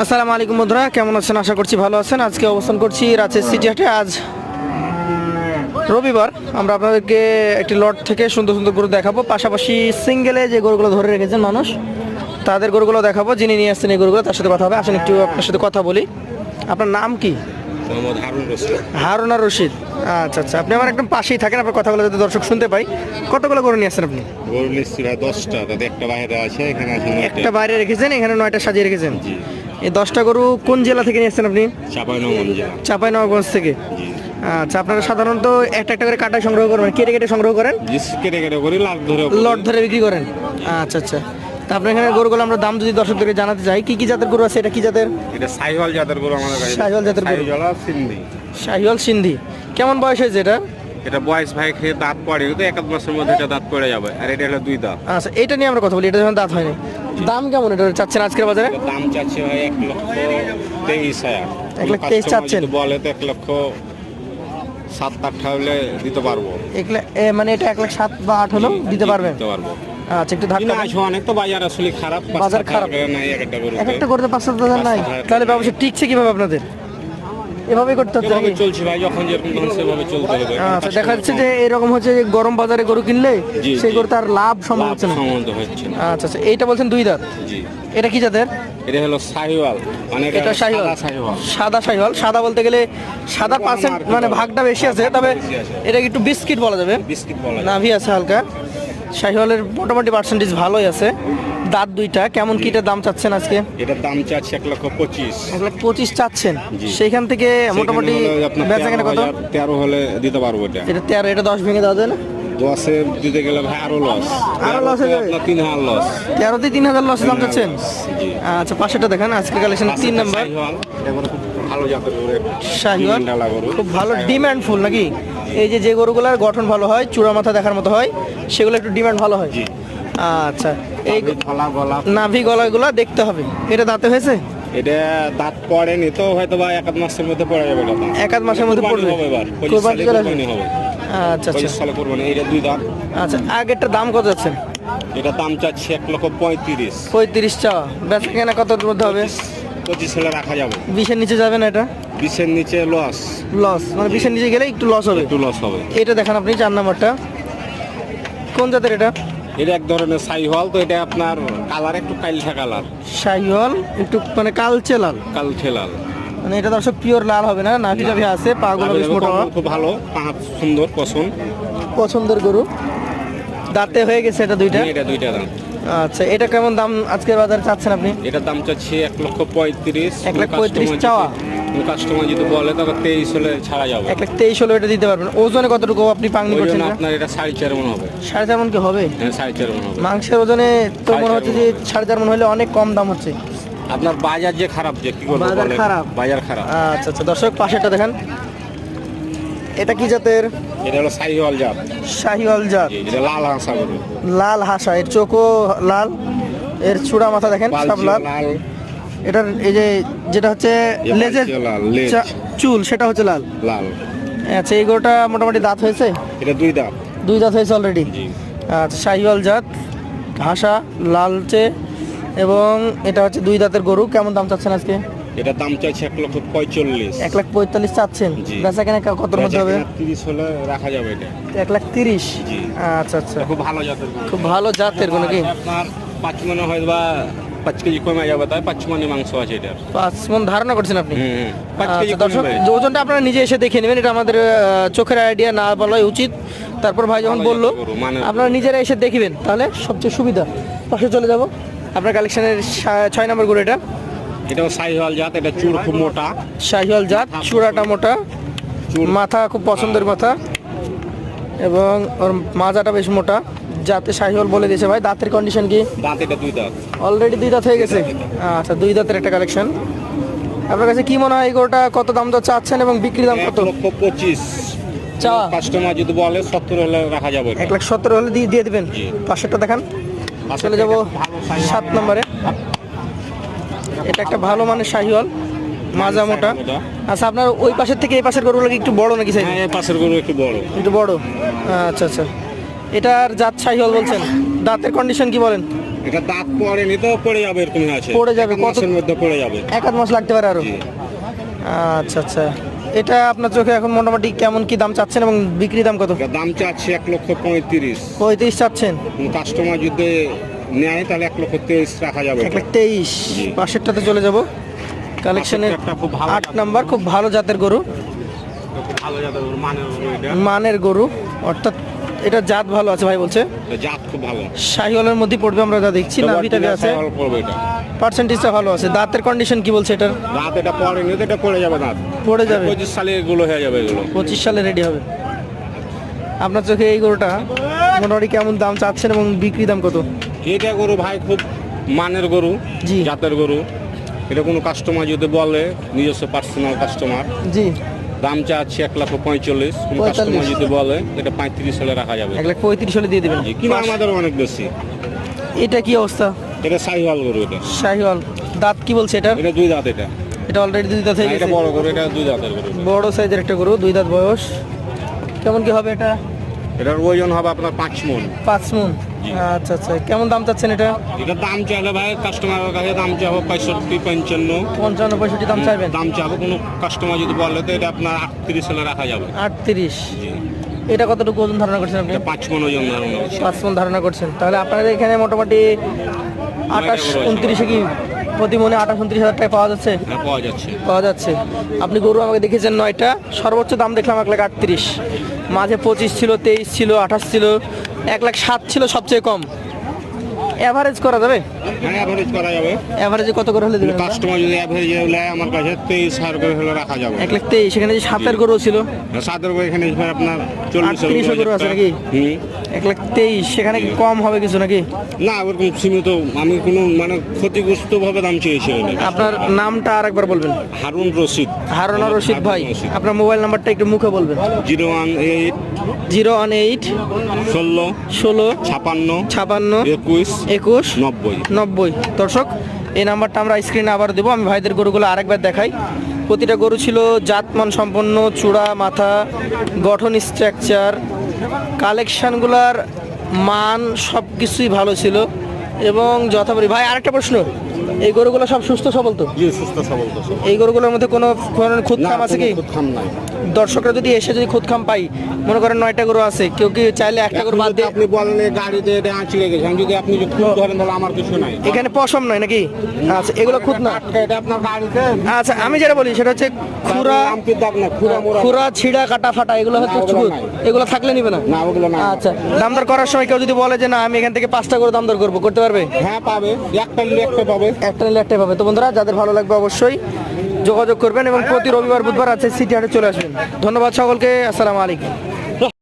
আসসালামু আলাইকুম বন্ধুরা কেমন আছেন? আশা করছি ভালো আছেন। আজকে অবস্থান করছি রাজের সিটি হাটে। আজ রবিবার। আমরা আপনাদেরকে একটি লট থেকে সুন্দর সুন্দর গরু দেখাবো। পাশাপাশি সিঙ্গেলে যে গরুগুলো ধরে রেখেছেন মানুষ তাদের গরুগুলো দেখাবো। যিনি নিয়ে আসছেন এই গরুগুলো তার সাথে কথা হবে। আসেন একটু আপনার সাথে কথা বলি। আপনার নাম কি? হারুনা রশিদ। আচ্ছা আচ্ছা। আপনি আমার একদম পাশেই থাকেন। আপনার কথাগুলো যাতে দর্শক শুনতে পাই। কতগুলো গরু নিয়ে আসছেন আপনি? গরু লিস্ট ভাই দশটা। তাতে একটা বাইরে আছে এখানে একটা বাইরে রেখেছেন এখানে নয়টা সাজিয়ে রেখেছেন। এই দশটা গরু কোন জেলা থেকে নিয়ে আসছেন আপনি? চাপাই নগঞ্জ জেলা। চাপাই নবাবগঞ্জ থেকে আচ্ছা আপনারা সাধারণত একটা একটা করে কাটা সংগ্রহ করবেন কেটে কেটে সংগ্রহ করেন? কেটে কেটে করি লাখ ধরে লট ধরে বিক্রি করেন? আচ্ছা আচ্ছা। তা আপনার এখানে গরুগুলো আমরা দাম যদি দর্শকদেরকে জানাতে চাই কি কি জাতের গরু আছে? এটা কি জাতের? এটা সাইহল জাতের গরু আমাদের কাছে। শাহিওয়াল জাতের গরু। সাইহল সিন্ধি। শাহিওয়াল সিন্ধি। কেমন বয়স হয়েছে এটা? এটা বয়স ভাই খেয়ে দাঁত পড়ে কিন্তু এক মাসের মধ্যে এটা দাঁত পড়ে যাবে আর এটা হলো দুই দাঁত। আচ্ছা এটা নিয়ে আমরা কথা বলি এটা যখন দাঁত হয়নি দাম কেমন? এটা চাচ্ছেন আজকের বাজারে? দাম চাচ্ছে ভাই এক লক্ষ তেইশ হাজার। এক লাখ তেইশ চাচ্ছেন? বলে তো এক লক্ষ সাত আট হলে দিতে পারব। মানে এটা এক লাখ সাত বা আট হলো? দিতে পারবে? দিতে পারব। আচ্ছা একটু ধাক্কা। আছে অনেক তো বাজার আসলে খারাপ বাজার খারাপ। একটা করতে পাঁচ হাজার নাই? তাহলে ব্যবসা টিকছে কীভাবে আপনাদের? এভাবেই করতে হচ্ছে নাকি? চলছে ভাই যখন যেরকম তখন সেভাবে চলতে হবে। আচ্ছা দেখা যাচ্ছে যে এরকম হচ্ছে যে গরম বাজারে গরু কিনলে সেই গরু তার লাভ সম্ভব হচ্ছে না। হচ্ছে না। আচ্ছা আচ্ছা এইটা বলছেন দুই দাঁত? জি। এটা কি জাতের? এটা হলো সাহিওয়াল। মানে এটা শাহিওয়াল সাদা সাহিওয়াল। সাদা বলতে গেলে সাদা পার্সেন্ট মানে ভাগটা বেশি আছে তবে এটা একটু বিস্কিট বলা যাবে? বিস্কিট বলা। নাভি আছে হালকা। শাহিওয়ালের মোটামুটি পার্সেন্টেজ ভালোই আছে। দাঁত দুইটা কেমন কিটা দাম চাচ্ছেন আজকে? এটার দাম চাচ্ছে এক লক্ষ পঁচিশ। এক লাখ পঁচিশ চাচ্ছেন। সেইখান থেকে মোটামুটি সেখানে হলো আপনার বেচা কেনা তেরো কত তেরো হলে দিতে পারব এটা। এটা তেরো এটা দশ ভেঙে দেওয়া যায় না? দশে দিতে গেলে ভাই আরও লস আরও loss যাবে? আপনার তিন হাজার লস তেরোতে তিন হাজার লসে দাম চাচ্ছেন? আচ্ছা পাশেটা দেখেন আজকে কালেকশন তিন নাম্বার ভালো জাতের। শাহিওয়াল। খুব ভালো নাকি? এই যে যে গরুগুলার গঠন ভালো হয় চূড়া মাথা দেখার মতো হয় সেগুলো একটু ডিমান্ড ভালো হয়। আচ্ছা এই নাভি গলাগুলো দেখতে হবে। এটা দাঁতে হয়েছে? এটা দাঁত পড়েনি তো হয়তো বা এক মাসের মধ্যে পড়ে যাবে এটা এক আধ মাসের মধ্যে পড়বে? এবার কোরবানি হবে। আচ্ছা আচ্ছা। সালে কুরবানি এইটা দুই দাঁত। আচ্ছা আগেরটা দাম কত যাচ্ছেন এটা দাম চাচ্ছে এক লক্ষ পঁয়ত্রিশ। পঁয়ত্রিশ চাওয়া বেচা কেনা কতর মধ্যে হবে? পঁচিশ হলে রাখা যাবে। বিশের নিচে যাবে না এটা? বিশের নিচে লস লস মানে বিশের নিচে গেলে একটু লস হবে। একটু লস হবে। এটা দেখান আপনি চার নাম্বারটা। কোন জাতের এটা? এটা এক ধরনের সাই হল তো এটা আপনার কালার একটু কাইলঠা কালার শাহিওয়াল একটু মানে কালচে লাল। কালঠে লাল। মানে এটা দর্শক পিওর লাল হবে না নাভি টাভি আছে পাগুলো বেশ মোটা। খুব ভালো পাহাড় সুন্দর পছন্দ। পছন্দের গরু। দাঁতে হয়ে গেছে এটা দুইটা? এটা দুইটা দাম আচ্ছা এটা কেমন দাম আজকের বাজারে চাচ্ছেন আপনি? এটার দাম চাচ্ছি এক লক্ষ পঁয়ত্রিশ এক লাখ পঁয়ত্রিশ চাওয়া? কাস্টমার যদি বলে তবে তেইশ হলে ছাড়া যাবে। এক লাখ তেইশ হলো এটা দিতে পারবেন। ওজনে কতটুকু আপনি পাংনি করছেন আপনার এটা সাড়ে চার মন হবে। সাড়ে চার মন কি হবে? হ্যাঁ সাড়ে চার মন হবে। মাংসের ওজনে তো মনে হচ্ছে যে সাড়ে চার মন হলে অনেক কম দাম হচ্ছে। আপনার বাজার যে খারাপ যে কি করব বাজার খারাপ। বাজার খারাপ। আচ্ছা আচ্ছা দর্শক পাশেরটা দেখেন। এটা কি জাতের? এটা হলো সাইহল জাত। শাহিওয়াল জাত। এটা লাল হাঁসা লাল হাসা এর চোখও লাল এর চূড়া মাথা দেখেন সব লাল। এটার এই যে যেটা হচ্ছে লেজের। চুল সেটা হচ্ছে লাল। লাল। আচ্ছা এই গরুটা মোটামুটি দাঁত হয়েছে? এটা দুই দাঁত। দুই দাঁত হয়েছে অলরেডি আচ্ছা শাহিওয়াল জাত ঘাসা লালচে এবং এটা হচ্ছে দুই দাঁতের গরু। কেমন দাম চাচ্ছেন আজকে? এটা দাম চাইছে এক লক্ষ পঁয়তাল্লিশ এক লাখ পঁয়তাল্লিশ চাচ্ছেন। বেচা কেনা কতর মধ্যে হবে? তিরিশ হলে রাখা যাবে এটা। এক লাখ তিরিশ? জি। আচ্ছা আচ্ছা। খুব ভালো জাতের খুব ভালো জাতের গরু নাকি? আপনার পাঁচ মনে হয় বা পাঁচ কেজি কমে যাবে তাই পাঁচ মনে মাংস আছে এটার। পাঁচ মন ধারণা করছেন আপনি। পাঁচ কেজি আচ্ছা, দর্শক কমবে ওজনটা আপনারা নিজে এসে দেখে নেবেন এটা আমাদের চোখের আইডিয়া না বলাই উচিত। তারপর ভাই যখন বলল মানে- আপনারা নিজেরা এসে দেখবেন তাহলে সবচেয়ে সুবিধা। পাশে চলে যাব। আপনার কালেকশনের ছয় নম্বর গরু এটা এটাও সাইহল জাত এটা চুর খুব মোটা। শাহিওয়াল জাত চূড়াটা মোটা। মাথা খুব পছন্দের মাথা। এবং ওর মাজাটা বেশ মোটা। যাতে শাহিওয়াল বলে দিয়েছে ভাই। দাঁতের কন্ডিশন কি? দুই দাঁত। অলরেডি দুই দাঁত হয়ে গেছে? আচ্ছা দুই দাঁতের একটা কালেকশন আপনার কাছে কি মনে হয় এই গরুটা কত দাম তো চাচ্ছেন এবং বিক্রি দাম কত? লক্ষ পঁচিশ। চা। কাস্টমার যদি বলে সত্তর হলে রাখা যাবে এক লাখ সত্তর হলে দিয়ে দিয়ে দেবেন? পাঁচশোটা দেখান। চলে যাব সাত নম্বরে। এটা একটা ভালো মানের শাহিওয়াল মাজা মোটা। আচ্ছা আপনার ওই পাশের থেকে এই পাশের গরুগুলো কি একটু বড় নাকি সাইজ হ্যাঁ পাশের গরু একটু বড়। একটু বড়। আচ্ছা আচ্ছা। এটার জাত শাহিওয়াল বলছেন। দাঁতের কন্ডিশন কি বলেন? এটা দাঁত পড়েনি তো পড়ে যাবে এরকম আছে। পড়ে যাবে, কত- মধ্যে পড়ে যাবে। এক আধ মাস লাগতে পারে আরও? আচ্ছা আচ্ছা। এটা আপনার চোখে এখন মোটামুটি কেমন কি দাম চাচ্ছেন এবং বিক্রি দাম কত? দাম চাচ্ছে এক লক্ষ পঁয়ত্রিশ। পঁয়ত্রিশ চাচ্ছেন। কাস্টমার যদি নেয় তাহলে এক লক্ষ তেইশ রাখা যাবে এক লাখ তেইশ। পাশেরটাতে চলে যাব। কালেকশনের পাশেরটা খুব ভালো আট নাম্বার খুব ভালো জাতের গরু। খুব ভালো জাতের গরু, মানের গরু এটা। মানের গরু। অর্থাৎ এটা জাত ভালো আছে ভাই বলছে? জাত খুব ভালো। শাহিওয়ালের মধ্যে পড়বে আমরা যা দেখছি নাভিটাকে আছে? পড়বে এটা। পার্সেন্টেজটা ভালো আছে। দাঁতের কন্ডিশন কি বলছে এটার? দাঁত এটা পড়েনি এটা পড়ে যাবে দাঁত। পড়ে যাবে। পঁচিশ সালে এগুলো হয়ে যাবে এগুলো। পঁচিশ সালে রেডি হবে। আপনার চোখে এই গরুটা মোটামুটি কেমন দাম চাচ্ছেন এবং বিক্রি দাম কত? এটা গরু ভাই খুব মানের গরু জি। জাতের গরু। এটা কোনো কাস্টমার যদি বলে নিজস্ব পার্সোনাল কাস্টমার জি। দাম চাচ্ছে এক লক্ষ পঁয়তাল্লিশ। কাস্টমার যদি বলে এটা পঁয়ত্রিশ হলে রাখা যাবে। এক লাখ পঁয়ত্রিশ হলে দিয়ে দেবেন। কিনা আমাদের অনেক বেশি। এটা কি অবস্থা? এটা সাইওয়াল গরু এটা। শাহিওয়াল দাঁত কি বলছে এটা এটা দুই দাঁত এটা। এটা অলরেডি দুই দাঁত হয়ে এটা গেছে। বড় গরু এটা দুই দাঁতের গরু বড় সাইজের একটা গরু দুই দাঁত বয়স। কেমন কি হবে এটা? এটার ওজন হবে আপনার পাঁচ মন। পাঁচ মন। আচ্ছা আচ্ছা। কেমন দাম চাচ্ছেন এটা? এটা দাম চাইলে ভাই কাস্টমারের কাছে দাম চাবো পঁয়ষট্টি পঞ্চান্ন। পঞ্চান্ন পঁয়ষট্টি দাম চাইবেন? দাম চাবো কোনো কাস্টমার যদি বলে তো এটা আপনার আটত্রিশ হলে রাখা যাবে। আটত্রিশ। এটা কতটুকু ওজন ধারণা করছেন আপনি? পাঁচ মন ওজন ধারণা পাঁচ মন ধারণা করছেন। তাহলে আপনাদের এখানে মোটামুটি আঠাশ উনত্রিশে কি প্রতি মনে আঠাশ উনত্রিশ হাজার টাকা পাওয়া যাচ্ছে? পাওয়া যাচ্ছে। পাওয়া যাচ্ছে। আপনি গরু আমাকে দেখেছেন নয়টা। সর্বোচ্চ দাম দেখলাম এক লাখ আটত্রিশ। মাঝে পঁচিশ ছিল তেইশ ছিল আঠাশ ছিল এক লাখ সাত ছিল সবচেয়ে কম। অ্যাভারেজ করা যাবে? হ্যাঁ অ্যাভারেজ করা যাবে। অ্যাভারেজে কত করে হলে দেবেন? কাস্টমার যদি অ্যাভারেজ নেয় আমার কাছে তেইশ হাজার করে হলে রাখা যাবে। এক লাখ তেইশ এখানে যে সাতের গরু ছিল? সাদের করে এখানে আপনার চল্লিশ করে আছে নাকি? হুম। এক লাখ তেইশ সেখানে কি কম হবে কিছু নাকি? না ওরকম সীমিত আমি কোনো মানে ক্ষতিগ্রস্ত ভাবে দাম চেয়েছি। আপনার নামটা আর একবার বলবেন। হারুন রশিদ। হারুনা রশিদ ভাই আপনার মোবাইল নাম্বারটা একটু মুখে বলবেন। Zero one eight zero one eight ষোলো ষোলো ছাপান্ন ছাপান্ন একুশ একুশ নব্বই। নব্বই। দর্শক এই নাম্বারটা আমরা স্ক্রিনে আবার দেবো। আমি ভাইদের গরুগুলো আরেকবার দেখাই। প্রতিটা গরু ছিল জাতমান সম্পন্ন চূড়া মাথা গঠন স্ট্রাকচার কালেকশানগুলার মান সব কিছুই ভালো ছিল। এবং যথাপরি ভাই আরেকটা প্রশ্ন। এই গরুগুলো সব সুস্থ সবল তো? সুস্থ সবল তো এই গরুগুলোর মধ্যে কোনো খুদ খাম আছে কি? কোনো খাম নাই। দর্শকরা যদি এসে যদি খুদ খাম পাই মনে করেন নয়টা গরু আছে কেউ কি চাইলে একটা গরু বাদ দিয়ে আপনি বলেন গাড়িতে আঁচড়ে গেছে আমি যদি আপনি খুব ধরেন তাহলে আমার কিছু নাই। এখানে পশম নয় নাকি? আচ্ছা এগুলো খুদ না। এটা আপনার গাড়িতে? আচ্ছা আমি যেটা বলি সেটা হচ্ছে খুরা খুরা ছিড়া কাটা ফাটা এগুলো হচ্ছে খুদ। এগুলো থাকলে নিবে না? না ওগুলো না আচ্ছা দাম দর করার সময় কেউ যদি বলে যে না আমি এখান থেকে পাঁচটা করে দাম দর করব করতে পারবে? হ্যাঁ পাবে। একটা নিলে একটা পাবে। একটা নিলে একটাই পাবে। তো বন্ধুরা যাদের ভালো লাগবে অবশ্যই যোগাযোগ করবেন এবং প্রতি রবিবার, বুধবার আছে সিটি হাটে চলে আসবেন। ধন্যবাদ সকলকে, আসসালামু আলাইকুম।